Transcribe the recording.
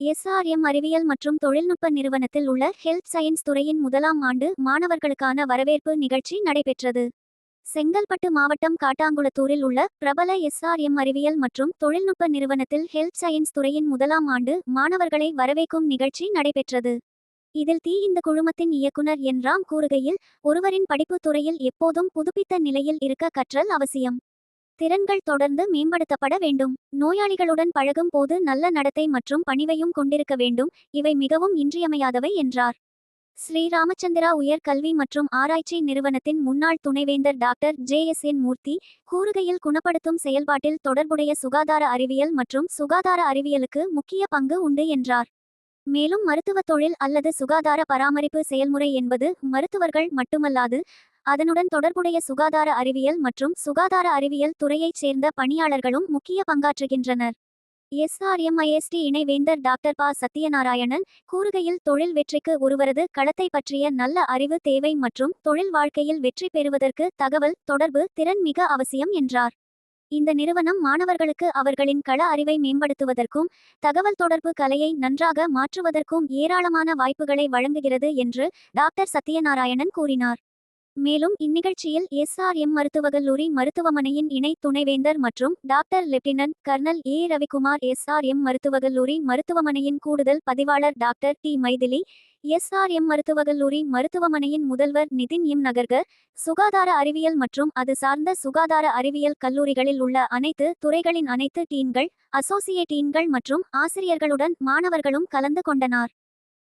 SRM அறிவியல் மற்றும் தொழில்நுட்ப நிறுவனத்தில் உள்ள ஹெல்த் சயின்ஸ் துறையின் முதலாம் ஆண்டு மாணவர்களுக்கான வரவேற்பு நிகழ்ச்சி நடைபெற்றது. செங்கல்பட்டு மாவட்டம் காட்டாங்குளத்தூரில் உள்ள பிரபல எஸ்ஆர்எம் அறிவியல் மற்றும் தொழில்நுட்ப நிறுவனத்தில் ஹெல்த் சயின்ஸ் துறையின் முதலாம் ஆண்டு மாணவர்களை வரவேற்கும் நிகழ்ச்சி நடைபெற்றது. இதில் தீ இந்த குழுமத்தின் இயக்குனர் என் ராம் கூறுகையில் ஒருவரின் படிப்பு துறையில் எப்போதும் புதுப்பித்த நிலையில் இருக்க கற்றல் அவசியம். திறன்கள் தொடர்ந்து மேம்படுத்தப்பட வேண்டும். நோயாளிகளுடன் பழகும் போது நல்ல நடத்தை மற்றும் பணிவையும் கொண்டிருக்க வேண்டும். இவை மிகவும் இன்றியமையாதவை என்றார். ஸ்ரீ ராமச்சந்திரா உயர் கல்வி மற்றும் ஆராய்ச்சி நிறுவனத்தின் முன்னாள் துணைவேந்தர் doctor J S N Murthy கூறுகையில் குணப்படுத்தும் செயல்பாட்டில் தொடர்புடைய சுகாதார அறிவியல் மற்றும் சுகாதார அறிவியலுக்கு முக்கிய பங்கு உண்டு என்றார். மேலும் மருத்துவ தொழில் அல்லது சுகாதார பராமரிப்பு செயல்முறை என்பது மருத்துவர்கள் மட்டுமல்லாது அதனுடன் தொடர்புடைய சுகாதார அறிவியல் மற்றும் சுகாதார அறிவியல் துறையைச் சேர்ந்த பணியாளர்களும் முக்கிய பங்காற்றுகின்றனர். எஸ்ஆர்எம்ஐஎஸ்டி இணைவேந்தர் டாக்டர் பா. சத்யநாராயணன் கூறுகையில் தொழில் வெற்றிக்கு ஒருவரது களத்தை பற்றிய நல்ல அறிவு தேவை மற்றும் தொழில் வாழ்க்கையில் வெற்றி பெறுவதற்கு தகவல் தொடர்பு திறன் மிக அவசியம் என்றார். இந்த நிறுவனம் மாணவர்களுக்கு அவர்களின் கள அறிவை மேம்படுத்துவதற்கும் தகவல் தொடர்பு கலையை நன்றாக மாற்றுவதற்கும் ஏராளமான வாய்ப்புகளை வழங்குகிறது என்று டாக்டர் சத்யநாராயணன் கூறினார். மேலும் இந்நிகழ்ச்சியில் எஸ்ஆர்எம் மருத்துவக் கல்லூரி மருத்துவமனையின் இணை துணைவேந்தர் மற்றும் doctor lieutenant colonel A Ravikumar SRM மருத்துவக் கல்லூரி மருத்துவமனையின் கூடுதல் பதிவாளர் டாக்டர் டி மைதிலி எஸ்ஆர்எம் மருத்துவக் கல்லூரி மருத்துவமனையின் முதல்வர் நிதின் எம் நகர்கர் சுகாதார அறிவியல் மற்றும் அது சார்ந்த சுகாதார அறிவியல் கல்லூரிகளில் உள்ள அனைத்து துறைகளின் அனைத்து டீன்கள் அசோசியேட் டீன்கள் மற்றும் ஆசிரியர்களுடன் மாணவர்களும் கலந்து கொண்டனர்.